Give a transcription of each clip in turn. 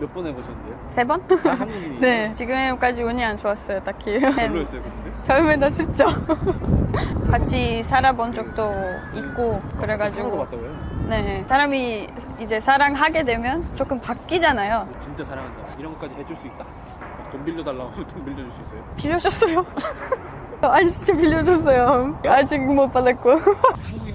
몇 번 해보셨는데요? 세 번? 다 한국인이 네. 지금까지 운이 안 좋았어요, 딱히. 별로였어요 근데? 처음에는 싫죠. 같이 살아본 적도 있고 사러 그래가지고 갔다고요? 네 사람이 이제 사랑하게 되면 조금 바뀌잖아요. 진짜 사랑한다 이런 것까지 해줄 수 있다 막돈 빌려달라고 하면 돈 빌려줄 수 있어요? 빌려줬어요. 진짜 빌려줬어요. 아직 못 받았고.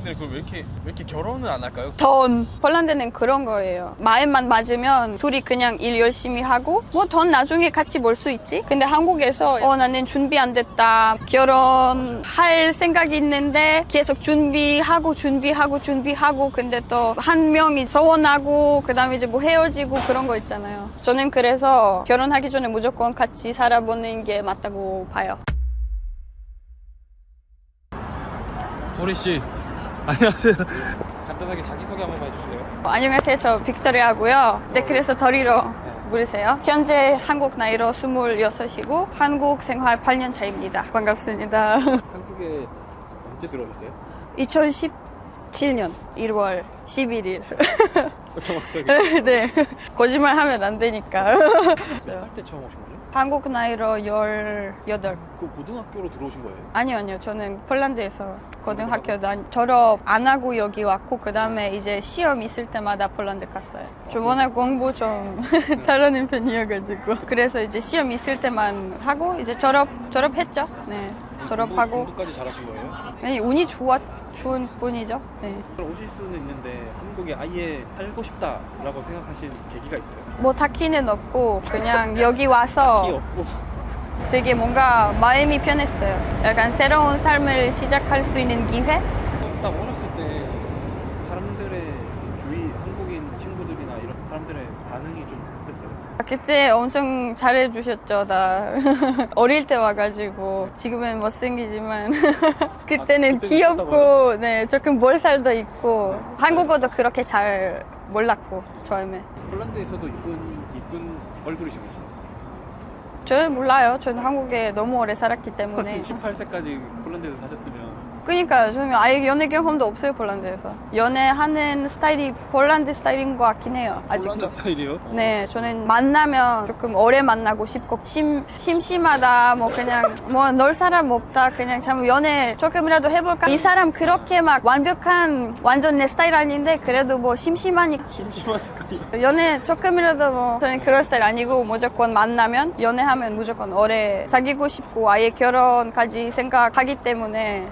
한국인들 그럼 왜 이렇게 왜 이렇게 결혼을 안 할까요? 돈. 폴란드는 그런 거예요. 마음만 맞으면 둘이 그냥 일 열심히 하고 뭐 돈 나중에 같이 벌 수 있지. 근데 한국에서 어 나는 준비 안 됐다. 결혼할 생각이 있는데 계속 준비하고 준비하고 준비하고 근데 또 한 명이 서운하고 그다음에 이제 뭐 헤어지고 그런 거 있잖아요. 저는 그래서 결혼하기 전에 무조건 같이 살아보는 게 맞다고 봐요. 도리 씨 안녕하세요 간단하게 자기소개 한번 해주실래요? 안녕하세요. 저 빅토리아고요. 네, 그래서 더리로 부르세요. 현재 한국 나이로 26이고 한국 생활 8년 차입니다. 반갑습니다. 한국에 언제 들어오셨어요? 2017년 1월 11일. 어, 정확하게 네. 거짓말 하면 안 되니까. 몇 살 때 처음 오신 거죠? 한국 나이로 18. 그 고등학교로 들어오신 거예요? 아니요, 아니요. 저는 폴란드에서 고등학교 다 졸업 안 하고 여기 왔고 그 다음에 이제 시험 있을 때마다 폴란드 갔어요. 저 워낙 공부 좀 잘하는 편이어가지고 그래서 이제 시험 있을 때만 하고 이제 졸업 졸업했죠. 네, 졸업하고 공부, 까지 잘하신 거예요? 아니 운이 좋아 좋은 뿐이죠. 네. 오실 수는 있는데 한국에 아예 살고 싶다라고 생각하신 계기가 있어요? 뭐 딱히는 없고 그냥 여기 이 와서 없고 되게 뭔가 마음이 편했어요. 약간 새로운 삶을 시작할 수 있는 기회? 딱 어렸을 때 사람들의 주위 한국인 친구들이나 이런 사람들의 반응이 좀 어땠어요? 그때 엄청 잘해주셨죠, 나. 어릴 때 와가지고. 지금은 못생기지만. 그때는 그때는 귀엽고, 네, 조금 몰살도 있고. 한국어도 그렇게 잘 몰랐고, 처음에. 폴란드에서도 이쁜 이쁜 얼굴이신 거죠? 저는 몰라요. 저는 한국에 너무 오래 살았기 때문에. 18세까지 폴란드에서 사셨으면 그러니까 저는 아예 연애 경험도 없어요, 폴란드에서. 연애하는 스타일이 폴란드 스타일인 것 같긴 해요, 아직도. 폴란드 스타일이요? 네, 저는 만나면 조금 오래 만나고 싶고 심, 심심하다 뭐 그냥 뭐놀 사람 없다 그냥 참 연애 조금이라도 해볼까 이 사람 그렇게 막 완벽한 완전 내 스타일 아닌데 그래도 뭐 심심하니까 심심하니까 연애 조금이라도 뭐 저는 그럴 스타일 아니고 무조건 만나면 연애하면 무조건 오래 사귀고 싶고 아예 결혼까지 생각하기 때문에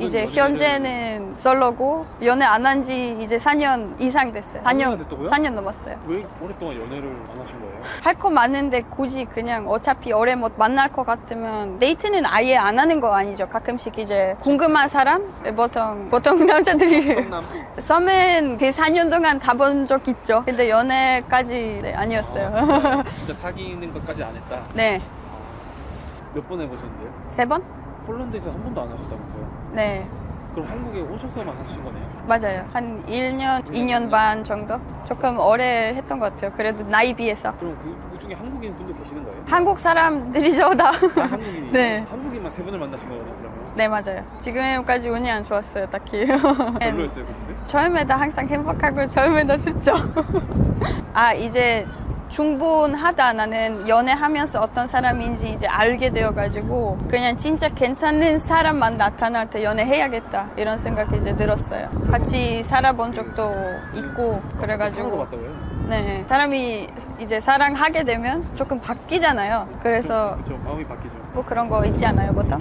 이제 현재는 솔로고 연애 안 한 지 이제 4년 이상 됐어요. 4년 됐다고요? 4년 넘었어요. 왜 오랫동안 연애를 안 하신 거예요? 할 거 많은데 굳이 그냥 어차피 오래 못 만날 것 같으면 데이트는 아예 안 하는 거 아니죠. 가끔씩 이제 궁금한 사람 보통 보통 남자들이 썸은 그 4년 동안 다본적 있죠. 근데 연애까지 네, 아니었어요. 아, 진짜, 진짜 사귀는 것까지 안 했다. 네, 몇 번 해보셨는데요? 세 번? 폴란드에서 한 번도 안 하셨다면서요? 네, 그럼 한국에 오셔서만 하신 거네요? 맞아요. 한 1년, 2년 반 정도? 조금 오래 했던 것 같아요. 그래도 나이 비해서. 그럼 그, 그 중에 한국인 분도 계시는 거예요? 한국 사람들이죠, 다. 다 한국인이 네. 한국인만 세 번을 만나신 거네요 그러면? 네, 맞아요. 지금까지 운이 안 좋았어요, 딱히. 별로였어요 근데? 처음에다 항상 행복하고 처음에다 싫죠. 아 이제 충분하다 나는 연애하면서 어떤 사람인지 이제 알게 되어가지고 그냥 진짜 괜찮은 사람만 나타날 때 연애해야겠다 이런 생각이 이제 들었어요. 같이 살아본 적도 있고 그래가지고? 네 사람이 이제 사랑하게 되면 조금 바뀌잖아요. 그래서 그렇죠 마음이 바뀌죠 뭐 그런 거 있지 않아요, 보통?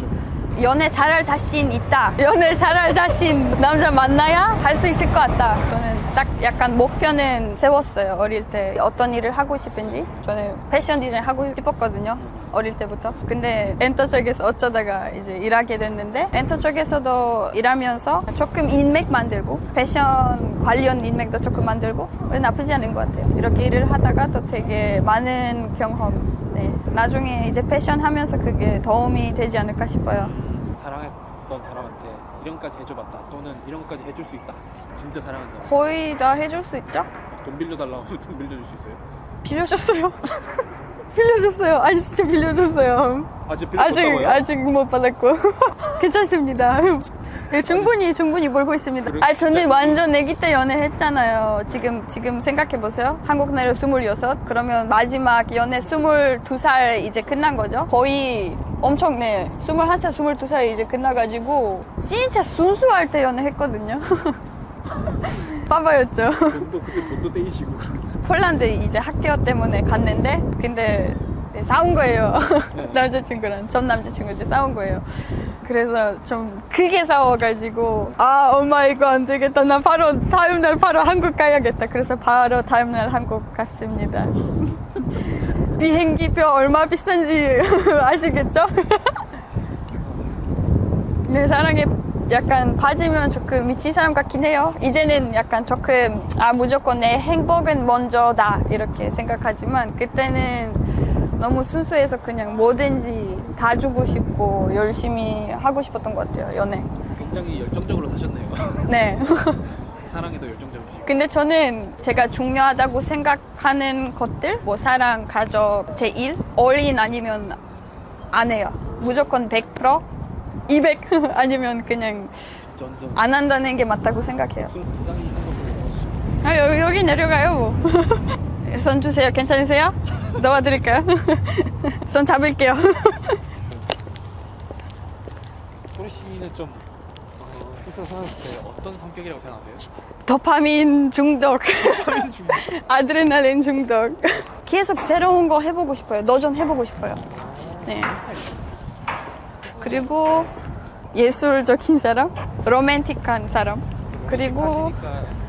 연애 잘할 자신 있다. 연애 잘할 자신 남자 만나야 할 수 있을 것 같다. 저는 딱 약간 목표는 세웠어요. 어릴 때 어떤 일을 하고 싶은지. 저는 패션 디자인 하고 싶었거든요. 어릴 때부터. 근데 엔터 쪽에서 어쩌다가 이제 일하게 됐는데 엔터 쪽에서도 일하면서 조금 인맥 만들고 패션 관련 인맥도 조금 만들고 나쁘지 않은 것 같아요. 이렇게 일을 하다가 또 되게 많은 경험. 네. 나중에 이제 패션 하면서 그게 도움이 되지 않을까 싶어요. 사랑했던 사람한테 이런까지 해줘봤다 또는 이런까지 해줄 수 있다 진짜 사랑한다 거의 다 해줄 수 있죠? 돈 빌려달라고 하면 돈 빌려줄 수 있어요? 빌려줬어요. 빌려줬어요. 아니 진짜 빌려줬어요. 아직 아직 빌려줬다고요? 아직 못 받았고 괜찮습니다. 네, 충분히 충분히 몰고 있습니다. 아 저는 완전 아기 때 연애했잖아요. 지금 지금 생각해 보세요. 한국 나이로 26 그러면 마지막 연애 22살 이제 끝난 거죠. 거의 엄청 네 21살 22살 이제 끝나가지고 진짜 순수할 때 연애했거든요. 빠바였죠. 돈도 그때 돈도 떼이시고. 폴란드 이제 학교 때문에 갔는데 근데 네, 싸운 거예요. 남자친구랑 전 남자친구한테 싸운 거예요. 그래서 좀 크게 싸워가지고 아 엄마 이거 안 되겠다. 나 바로 다음 날 바로 한국 가야겠다. 그래서 바로 다음 날 한국 갔습니다. 비행기표 얼마 비싼지 아시겠죠? 네 사랑에 약간 빠지면 조금 미친 사람 같긴 해요. 이제는 약간 조금 아 무조건 내 행복은 먼저다. 이렇게 생각하지만 그때는 너무 순수해서 그냥 뭐든지 다 주고 싶고 열심히 하고 싶었던 것 같아요 연애. 굉장히 열정적으로 사셨네요. 네. 사랑에도 열정적이시고. 근데 저는 제가 중요하다고 생각하는 것들 뭐 사랑, 가족, 제 일, 어린 아니면 안 해요. 무조건 100% 200 아니면 그냥 전전. 안 한다는 게 맞다고 생각해요. 있는. 아, 여기, 여기 내려가요. 뭐. 손 주세요. 괜찮으세요? 넣어드릴까요? 손 잡을게요. 토리 씨는 좀 어, 스스로 생각했을 때 어떤 성격이라고 생각하세요? 도파민 중독, 사인 중. 아드레날린 중독. 계속 새로운 거 해보고 싶어요. 도전 해보고 싶어요. 네. 그리고 예술적인 사람, 로맨틱한 사람. 그리고 하시니까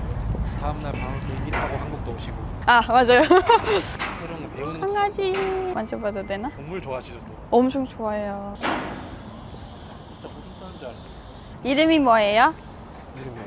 다음날 바로 비행기 타고 한국도 오시고 아 맞아요. 새로운 거 배우는 거 강아지 만져봐도 되나? 동물 좋아하시죠 또. 엄청 좋아해요. 진짜 무슨 사는 줄 알았는데 이름이 뭐예요? 이름이 봐.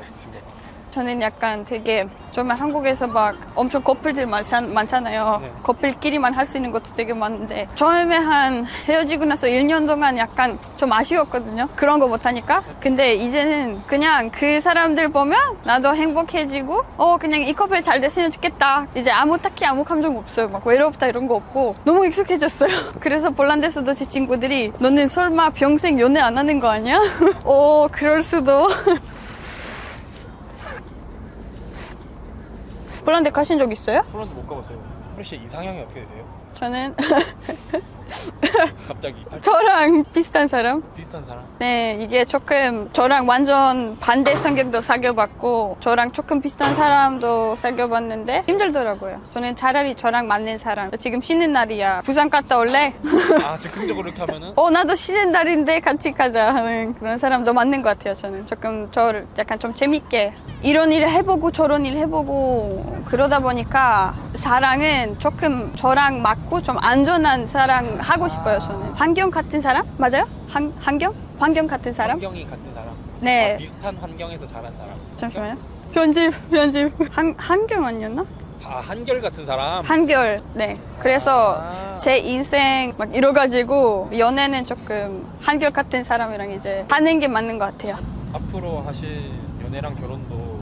저는 약간 되게 정말 한국에서 막 엄청 커플들 많잖, 많잖아요. 네. 커플끼리만 할 수 있는 것도 되게 많은데 처음에 한 헤어지고 나서 1년 동안 약간 좀 아쉬웠거든요. 그런 거 못하니까. 근데 이제는 그냥 그 사람들 보면 나도 행복해지고 어 그냥 이 커플 잘 됐으면 좋겠다. 이제 아무 딱히 아무 감정 없어요. 막 외롭다 이런 거 없고 너무 익숙해졌어요. 그래서 폴란드에서도 제 친구들이 너는 설마 평생 연애 안 하는 거 아니야? 어 그럴 수도. 폴란드 가신 적 있어요? 폴란드 못 가봤어요. 씨 이상형이 어떻게 되세요? 저는 갑자기 저랑 비슷한 사람. 비슷한 사람? 네, 이게 조금 저랑 완전 반대 성격도 사귀어봤고 저랑 조금 비슷한 사람도 사귀어봤는데 힘들더라고요. 저는 차라리 저랑 맞는 사람. 지금 쉬는 날이야. 부산 갔다 올래? 아 즉흥적으로 이렇게 하면은 어, 나도 쉬는 날인데 같이 가자 하는 그런 사람도 맞는 것 같아요. 저는 조금 저를 약간 좀 재밌게 이런 일 해보고 저런 일 해보고 그러다 보니까 사랑은 조금 저랑 맞고 좀 안전한 사랑 하고 싶어요. 저는 환경 같은 사람 맞아요? 한, 환경? 환경 같은 사람? 환경이 같은 사람? 네. 아, 비슷한 환경에서 자란 사람? 잠시만요. 편집, 편집. 한, 한경 아니었나? 아 한결 같은 사람? 한결. 네. 그래서 아. 제 인생 막 이뤄가지고 연애는 조금 한결 같은 사람이랑 이제 하는 게 맞는 것 같아요. 앞으로 하실 연애랑 결혼도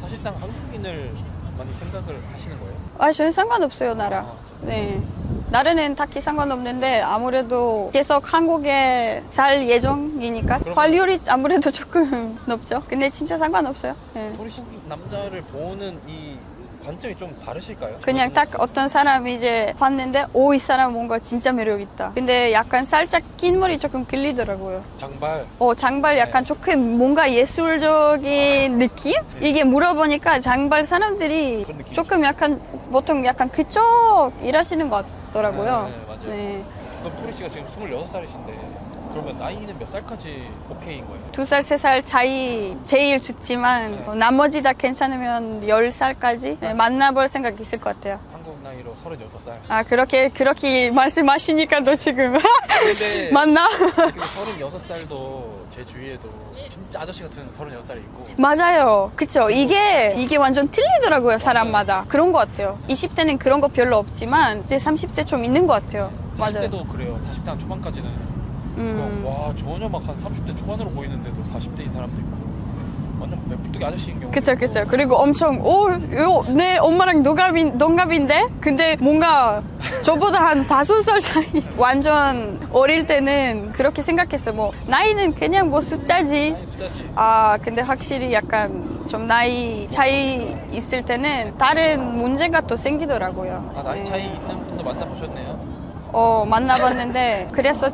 사실상 한국인을 많이 생각을 하시는 거예요? 아, 저는 상관없어요, 나라. 아, 네. 나라는 딱히 상관없는데 아무래도 계속 한국에 살 예정이니까 그럼- 환율이 아무래도 조금 높죠. 근데 진짜 상관없어요. 네. 토리 씨 남자를 보는 이 관점이 좀 다르실까요? 그냥 딱 어떤 사람이 이제 봤는데 오 이 사람 뭔가 진짜 매력 있다. 근데 약간 살짝 긴 머리 조금 끌리더라고요. 장발 어 장발 약간 네. 조금 뭔가 예술적인 느낌? 이게 물어보니까 장발 사람들이 그런 느낌. 조금 약간 보통 약간 그쪽 일하시는 것 같 더라고요. 네, 맞아요. 네. 그럼 토리 씨가 지금 26살이신데 그러면 나이는 몇 살까지 오케이인 거예요? 두 살, 세 살 차이 제일 좋지만 네. 어, 나머지 다 괜찮으면 열 살까지 네, 만나볼 생각 있을 것 같아요. 한국 나이로 36살 아 그렇게 그렇게 말씀하시니까 너 지금 근데 맞나? 근데 36살도 제 주위에도 진짜 아저씨 같은 36살이 있고 맞아요. 그쵸. 이게, 이게 완전 틀리더라고요, 사람마다. 그런 것 같아요. 20대는 그런 거 별로 없지만, 이제 30대 좀 있는 것 같아요. 맞아요. 40대도 그래요 40대 한 초반까지는 음. 와 전혀 막 한 30대 초반으로 보이는데도 40대인 사람도 있고 완전 메뚜기 아저씨인 경우 그쵸, 그쵸. 그리고 엄청, 오, 요, 내 엄마랑 동갑인, 동갑인데? 근데 뭔가 저보다 한 다섯 살 차이. 완전 어릴 때는 그렇게 생각했어요. 뭐 나이는 그냥 뭐 숫자지. 아 근데 확실히 약간 좀 나이 차이 있을 때는 다른 문제가 또 생기더라고요. 아 나이 네. 차이 있는 분도 만나보셨네요. 어 만나봤는데 그래서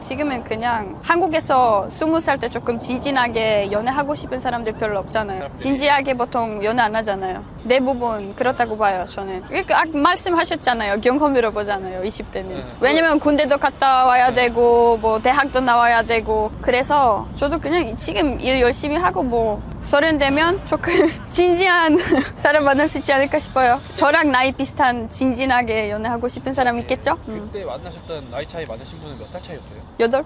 지금은 그냥 한국에서 스무 살 때 조금 진진하게 연애하고 싶은 사람들 별로 없잖아요. 진지하게 보통 연애 안 하잖아요. 대부분 그렇다고 봐요, 저는. 그러니까 아까 말씀하셨잖아요. 경험으로 보잖아요, 20대는. 네. 왜냐면 군대도 갔다 와야 되고, 뭐 대학도 나와야 되고. 그래서 저도 그냥 지금 일 열심히 하고 뭐 서른 되면 조금 진지한 사람 만날 수 있지 않을까 싶어요. 저랑 나이 비슷한 진진하게 연애하고 싶은 사람 있겠죠? 음. 그때 만나셨던 나이 차이 많으신 분은 몇 살 차이였어요? 여덟?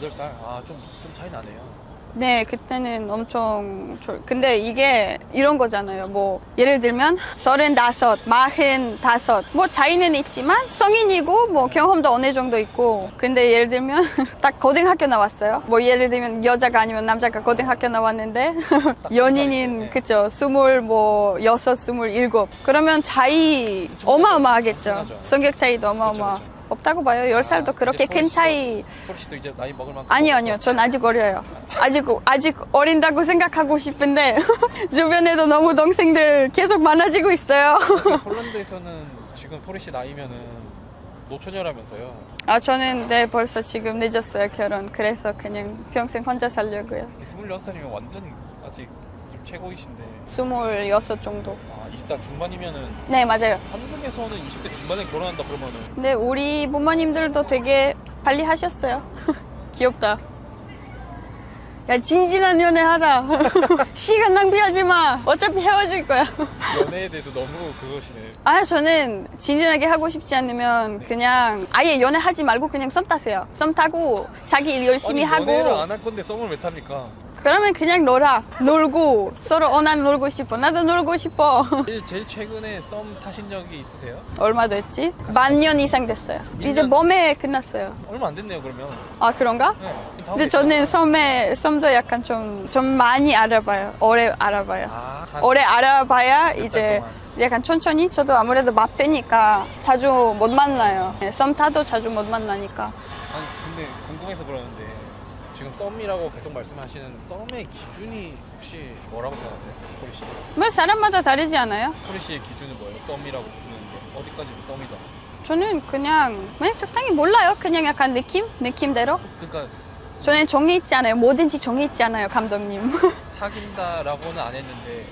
8살? 아, 좀, 좀 차이 나네요. 네, 그때는 엄청 좋. 근데 이게 이런 거잖아요. 뭐 예를 들면 서른 다섯, 마흔 다섯, 뭐 차이는 있지만 성인이고 뭐 경험도 어느 정도 있고. 근데 예를 들면 딱 고등학교 나왔어요. 뭐 예를 들면 여자가 아니면 남자가 고등학교 나왔는데 연인인 네. 그죠? 스물 뭐 여섯, 스물 일곱. 그러면 차이 어마어마하겠죠. 엄청나죠. 성격 차이도 어마어마. 없다고 봐요. 열 살도 아, 그렇게 큰 차이. 토리 씨도 이제 나이 먹을 만큼. 아니요, 아니요. 전 아직 어려요. 아직, 아직 어린다고 생각하고 싶은데, 주변에도 너무 동생들 계속 많아지고 있어요. 폴란드에서는 지금 토리 씨 나이면은 노처녀라면서요. 아, 저는 네, 벌써 지금 늦었어요, 결혼. 그래서 그냥 평생 혼자 살려고요. 26살이면 완전 아직 좀 최고이신데. 26 정도. 아, 20대 중반이면은 네, 맞아요. 한국에서는 20대 중반에 결혼한다 그러면은 근데 우리 부모님들도 되게 빨리 하셨어요. 귀엽다. 야, 진진한 연애 하라. 시간 낭비하지 마. 어차피 헤어질 거야. 연애에 대해서 너무 그것이네. 아 저는 진진하게 하고 싶지 않으면 그냥 아예 연애하지 말고 그냥 썸 타세요. 썸 타고 자기 일 열심히 아니, 연애를 하고 안 할 건데 썸을 왜 탑니까? 그러면 그냥 놀아. 놀고 서로 어 난 놀고 싶어. 나도 놀고 싶어. 제일, 제일 최근에 썸 타신 적이 있으세요? 얼마 됐지? 만 년 이상 됐어요. 이제 년? 몸에 끝났어요. 얼마 안 됐네요 그러면. 아 그런가? 네. 근데 저는 썸에 썸도 약간 좀 좀 많이 알아봐요. 오래 알아봐요. 아, 한 오래 알아봐야 이제 동안. 약간 천천히 저도 아무래도 맛배니까 자주 못 만나요. 네, 썸 타도 자주 못 만나니까. 아니 근데 궁금해서 그러는데 지금 썸이라고 계속 말씀하시는 썸의 기준이 혹시 뭐라고 생각하세요? 토리 씨? 뭐 사람마다 다르지 않아요? 토리 씨의 기준은 뭐예요? 썸이라고 부르는데 어디까지 썸이다? 저는 그냥 그냥 적당히 몰라요. 그냥 약간 느낌? 느낌대로. 그러니까 저는 정해 있지 않아요. 뭐든지 정해 있지 않아요, 감독님. 사귄다라고는 안 했는데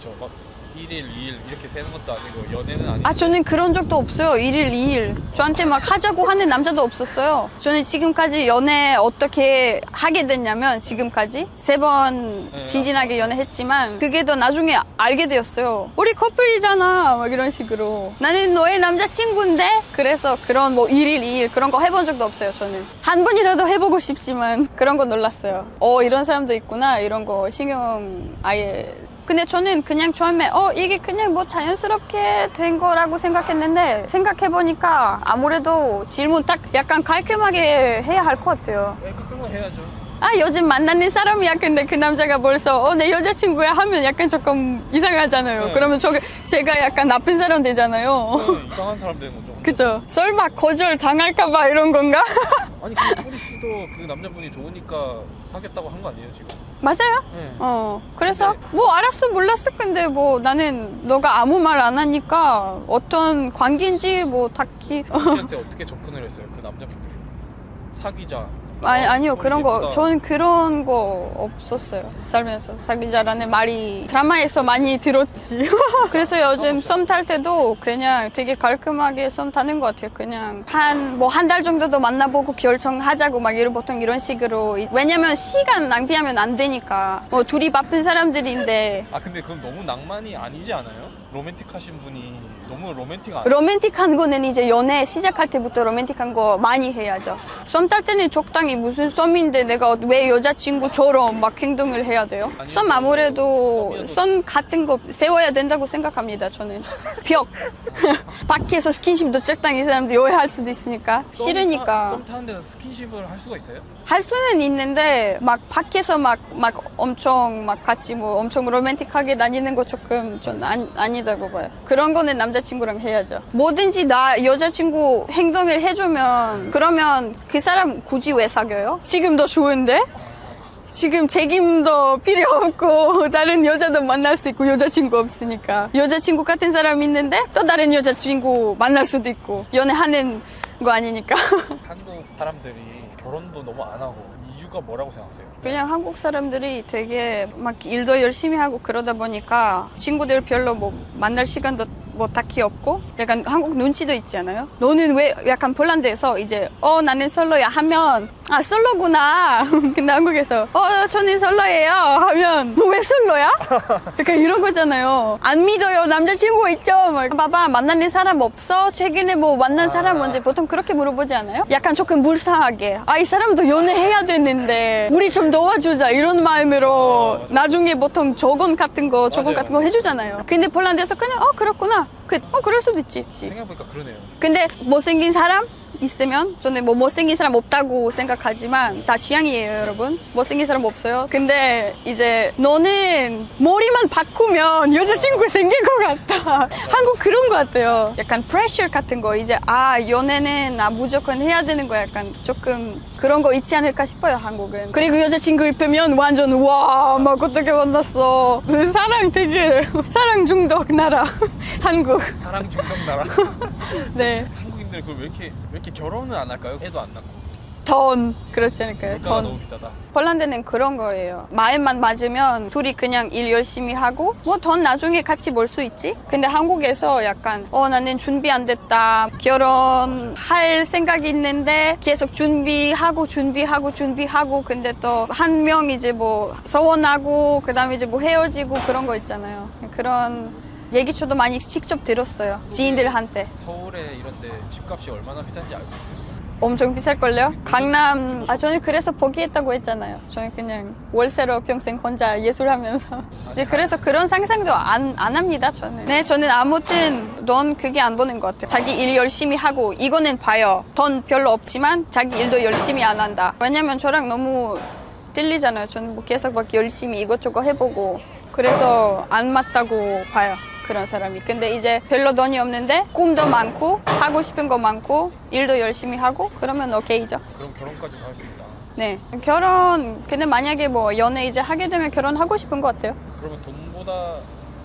그렇죠 막 1일, 2일 이렇게 세는 것도 아니고 연애는 아니고 아, 저는 그런 적도 없어요. 1일, 2일. 저한테 막 하자고 하는 남자도 없었어요. 저는 지금까지 연애 어떻게 하게 됐냐면 지금까지 세번 네. 진진하게 연애했지만 그게 더 나중에 알게 되었어요. 우리 커플이잖아. 막 이런 식으로. 나는 너의 남자친구인데? 그래서 그런 뭐 1일, 2일 그런 거 해본 적도 없어요. 저는. 한 번이라도 해보고 싶지만 그런 거 놀랐어요. 어, 이런 사람도 있구나. 이런 거 신경 아예 근데 저는 그냥 처음에 어 이게 그냥 뭐 자연스럽게 된 거라고 생각했는데 생각해 보니까 아무래도 질문 딱 약간 깔끔하게 해야 할 것 같아요. 네, 그런 거 해야죠 아 요즘 만나는 사람이야 근데 그 남자가 벌써 어 내 여자친구야 하면 약간 조금 이상하잖아요. 네. 그러면 저 제가 약간 나쁜 사람 되잖아요. 네, 이상한 사람 되는 거죠 그죠? 설마 거절 당할까봐 이런 건가? 아니 근데 토리 씨도 그 남자분이 좋으니까 사귀었다고 한 거 아니에요 지금? 맞아요. 네. 어 그래서 뭐 알았어 몰랐어 근데 뭐 나는 너가 아무 말 안 하니까 어떤 관계인지 뭐 딱히 토리 씨한테 어떻게 접근을 했어요 그 남자분들이? 사귀자 아니 어, 아니요. 그런 거. 저는 그런 거 없었어요. 살면서. 사귀자라는 말이 드라마에서 많이 들었지. 그래서 요즘 썸 탈 때도 그냥 되게 깔끔하게 썸 타는 것 같아요. 그냥 한 뭐 한 달 정도도 만나보고 결정하자고 막 이런 보통 이런 식으로. 왜냐면 시간 낭비하면 안 되니까. 뭐 둘이 바쁜 사람들인데. 아 근데 그건 너무 낭만이 아니지 않아요? 로맨틱하신 분이 너무 로맨틱 안 로맨틱한 거는 이제 연애 시작할 때부터 로맨틱한 거 많이 해야죠. 썸 탈 때는 적당히 무슨 썸인데 내가 왜 여자친구처럼 막 행동을 해야 돼요? 썸 아무래도 선 같은 거 세워야 된다고 생각합니다. 저는 벽 밖에서 스킨십도 적당히 사람들이 오해할 수도 있으니까 썸 싫으니까 타- 썸 타는 데서 스킨십을 할 수가 있어요? 할 수는 있는데 막 밖에서 막 막 엄청 막 같이 뭐 엄청 로맨틱하게 다니는 거 조금 전 아니, 아니다고 봐요. 그런 거는 남자 여자친구랑 헤어져. 뭐든지 나 여자친구 행동을 해주면 그러면 그 사람 굳이 왜 사귀어요? 지금도 좋은데? 지금 책임도 필요 없고 다른 여자도 만날 수 있고 여자친구 없으니까 여자친구 같은 사람 있는데 또 다른 여자친구 만날 수도 있고 연애하는 거 아니니까 한국 사람들이 결혼도 너무 안 하고 이유가 뭐라고 생각하세요? 그냥 한국 사람들이 되게 막 일도 열심히 하고 그러다 보니까 친구들 별로 뭐 만날 시간도 뭐 딱히 없고 약간 한국 눈치도 있지 않아요? 너는 왜 약간 폴란드에서 이제 어 나는 솔로야. 하면 아 솔로구나. 근데 한국에서 어 저는 솔로예요. 하면 너 왜 솔로야? 약간 이런 거잖아요 안 믿어요. 남자친구 있죠. 막 봐봐 만나는 사람 없어? 최근에 뭐 만난 사람 언제 보통 그렇게 물어보지 않아요? 약간 조금 불쌍하게 아 이 사람도 연애해야 되는데 우리 좀 도와주자. 이런 마음으로 나중에 보통 조건 같은 거 조건. 같은 거 해주잖아요. 근데 폴란드에서 그냥 어 그렇구나 그, 어 그럴 수도 있지 생각해보니까 그러네요. 근데 못생긴 사람 있으면 저는 뭐 못생긴 사람 없다고 생각하지만 다 취향이에요 여러분. 못생긴 사람 없어요. 근데 이제 너는 머리만 바꾸면 여자친구 생길 것 같다 한국 그런 것 같아요. 약간 프레셔 같은 거. 이제 아 연애는 나 무조건 해야 되는 거 약간 조금 그런 거 있지 않을까 싶어요 한국은. 그리고 여자친구 있으면 완전 와 막 어떻게 만났어. 사랑 되게. 사랑 중독 나라 한국. 사랑 중독 나라. 네 한국인들 그걸 왜 이렇게 왜 이렇게 결혼을 안 할까요? 애도 안 낳고 돈 그렇지 않을까요? 물가가 돈. 너무 비싸다. 폴란드는 그런 거예요. 마음만 맞으면 둘이 그냥 일 열심히 하고 뭐 돈 나중에 같이 벌 수 있지. 근데 한국에서 약간 어 나는 준비 안 됐다. 결혼할 생각이 있는데 계속 준비하고 준비하고 준비하고 근데 또 한 명 이제 뭐 서원하고 그다음에 이제 뭐 헤어지고 그런 거 있잖아요. 그런 얘기 저도 많이 직접 들었어요. 지인들한테. 서울에 이런데 집값이 얼마나 비싼지 알고 계세요? 엄청 비쌀걸요? 강남, 아, 저는 그래서 포기했다고 했잖아요. 저는 그냥 월세로 평생 혼자 예술하면서. 이제 그래서 그런 상상도 안, 안 합니다, 저는. 네, 저는 아무튼 돈 그게 안 보는 것 같아요. 자기 일 열심히 하고, 이거는 봐요. 돈 별로 없지만 자기 일도 열심히 안 한다. 왜냐면 저랑 너무 틀리잖아요. 저는 뭐 계속 막 열심히 이것저것 해보고. 그래서 안 맞다고 봐요. 그런 사람이. 근데 이제 별로 돈이 없는데 꿈도 많고 하고 싶은 거 많고 일도 열심히 하고 그러면 오케이죠. 그럼 결혼까지 할수 있다. 네. 결혼 근데 만약에 뭐 연애 이제 하게 되면 결혼하고 싶은 것 같아요. 그러면 돈보다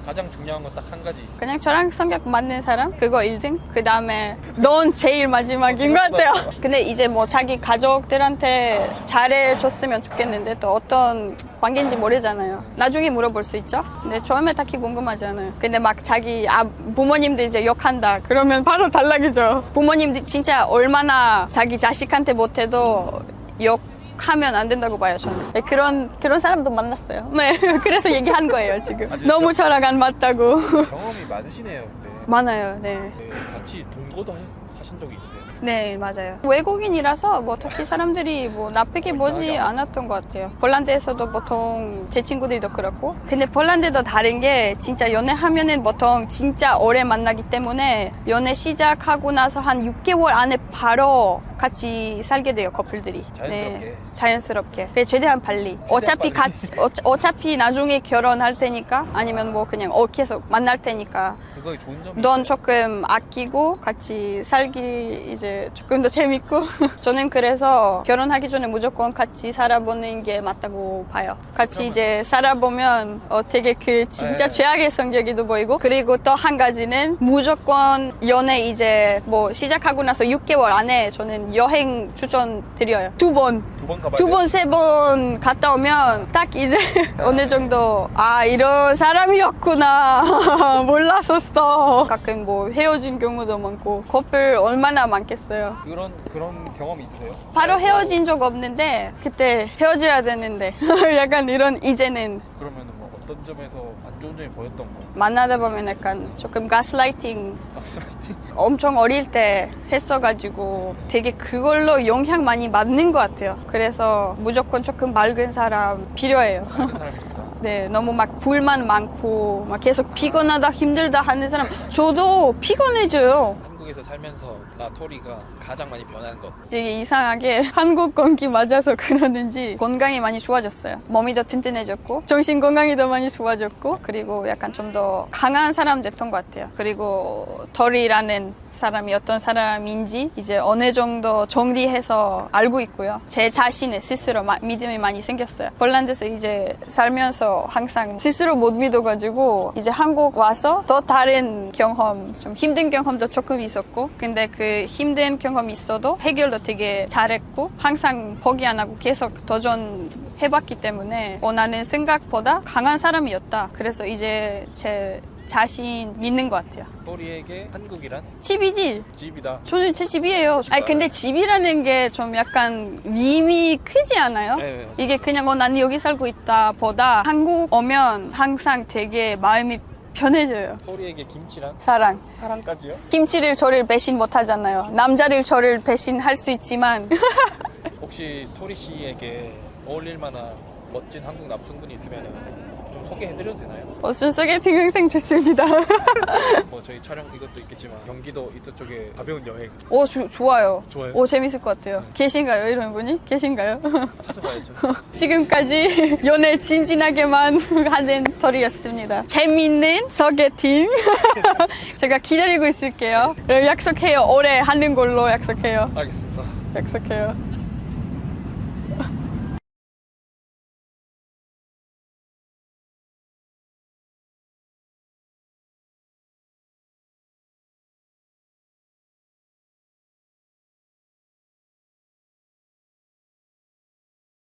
가장 중요한 건 딱 한 가지. 그냥 저랑 성격 맞는 사람? 그거 1등? 그 다음에 넌 제일 마지막인 것 같아요. 근데 이제 뭐 자기 가족들한테 잘해줬으면 좋겠는데 또 어떤 관계인지 모르잖아요. 나중에 물어볼 수 있죠? 근데 처음에 딱히 궁금하지 않아요. 근데 막 자기 아, 부모님들 이제 욕한다. 그러면 바로 탈락이죠. 부모님들 진짜 얼마나 자기 자식한테 못해도 욕 하면 안 된다고 봐요 저는 네, 그런 그런 사람도 만났어요 네 그래서 얘기한 거예요 지금 아, 진짜? 너무 저랑 안 맞다고 경험이 많으시네요, 근데. 많아요 네 네, 같이 동거도 하신, 하신 적이 있으세요? 네, 맞아요. 외국인이라서 뭐 특히 사람들이 뭐 나쁘게 보지 않았던 것 같아요. 폴란드에서도 보통 제 친구들도 그렇고. 근데 폴란드도 다른 게 진짜 연애하면은 보통 진짜 오래 만나기 때문에 연애 시작하고 나서 한 6개월 안에 바로 같이 살게 돼요, 커플들이. 자연스럽게. 네, 자연스럽게. 네, 최대한 빨리. 어차피 빨리. 같이, 어, 어차피 나중에 결혼할 테니까 아니면 뭐 그냥 어, 계속 만날 테니까 그거에 좋은 점이 넌 있어요. 조금 아끼고 같이 살기 이제 조금 더 재밌고 저는 그래서 결혼하기 전에 무조건 같이 살아보는 게 맞다고 봐요 같이 그러면- 이제 살아보면 어, 되게 그 진짜 네. 최악의 성격이도 보이고 그리고 또 한 가지는 무조건 연애 이제 뭐 시작하고 나서 6개월 안에 저는 여행 추천 드려요 두 번 두 번 가봐야 두? 번, 세 번 갔다 오면 딱 이제 어느 정도 아, 이런 사람이었구나. 몰랐었어. 가끔 뭐 헤어진 경우도 많고 커플 얼마나 많겠어요. 그런 그런 경험이 있으세요? 바로 헤어진 적 없는데 그때 헤어져야 되는데 약간 이런 이제는 그러면 뭐 어떤 점에서 안 좋은 점이 보였던 거? 만나다 보면 약간 조금 가스라이팅 가스라이팅? 엄청 어릴 때 했어가지고 되게 그걸로 영향 많이 받는 것 같아요. 그래서 무조건 조금 맑은 사람 필요해요. 다른 사람이 좋다. 네, 너무 막 불만 많고 막 계속 피곤하다 힘들다 하는 사람 저도 피곤해져요. 한국 한국에서 살면서 나 토리가 가장 많이 변한 것. 이게 이상하게 한국 공기 맞아서 그러는지 건강이 많이 좋아졌어요. 몸이 더 튼튼해졌고 정신 건강이 더 많이 좋아졌고 그리고 약간 좀 더 강한 사람 됐던 것 같아요. 그리고 덜이라는 사람이 어떤 사람인지 이제 어느 정도 정리해서 알고 있고요. 제 자신의 스스로 마- 믿음이 많이 생겼어요. 폴란드에서 이제 살면서 항상 스스로 못 믿어가지고 이제 한국 와서 더 다른 경험, 좀 힘든 경험도 조금 있었고 근데 그 힘든 경험이 있어도 해결도 되게 잘했고 항상 포기 안 하고 계속 도전 해봤기 때문에 어, 나는 생각보다 강한 사람이었다. 그래서 이제 제 자신 믿는 것 같아요. 토리에게 한국이란 집이지. 집이다. 저는 제 집이에요. 아니 근데 집이라는 게 좀 약간 의미 크지 않아요? 네, 이게 그냥 어, 난 여기 살고 있다 보다 한국 오면 항상 되게 마음이 편해져요. 토리에게 김치랑 사랑. 사랑까지요? 김치를 저를 배신 못 하잖아요. 남자를 저를 배신할 수 있지만 혹시 토리 씨에게 어울릴 만한 멋진 한국 남성분이 있으면 좀 소개해드려도 되나요? 어순 소개팅 항상 좋습니다. 뭐 저희 촬영 이것도 있겠지만 경기도 이쪽 쪽에 가벼운 여행 오 주- 좋아요. 좋아요. 오 재밌을 것 같아요. 계신가요 이런 분이? 계신가요? 찾아봐야죠. 지금까지 연애 진진하게만 하는 털이었습니다. 재밌는 소개팅 제가 기다리고 있을게요. 약속해요. 올해 하는 걸로 약속해요. 알겠습니다. 약속해요.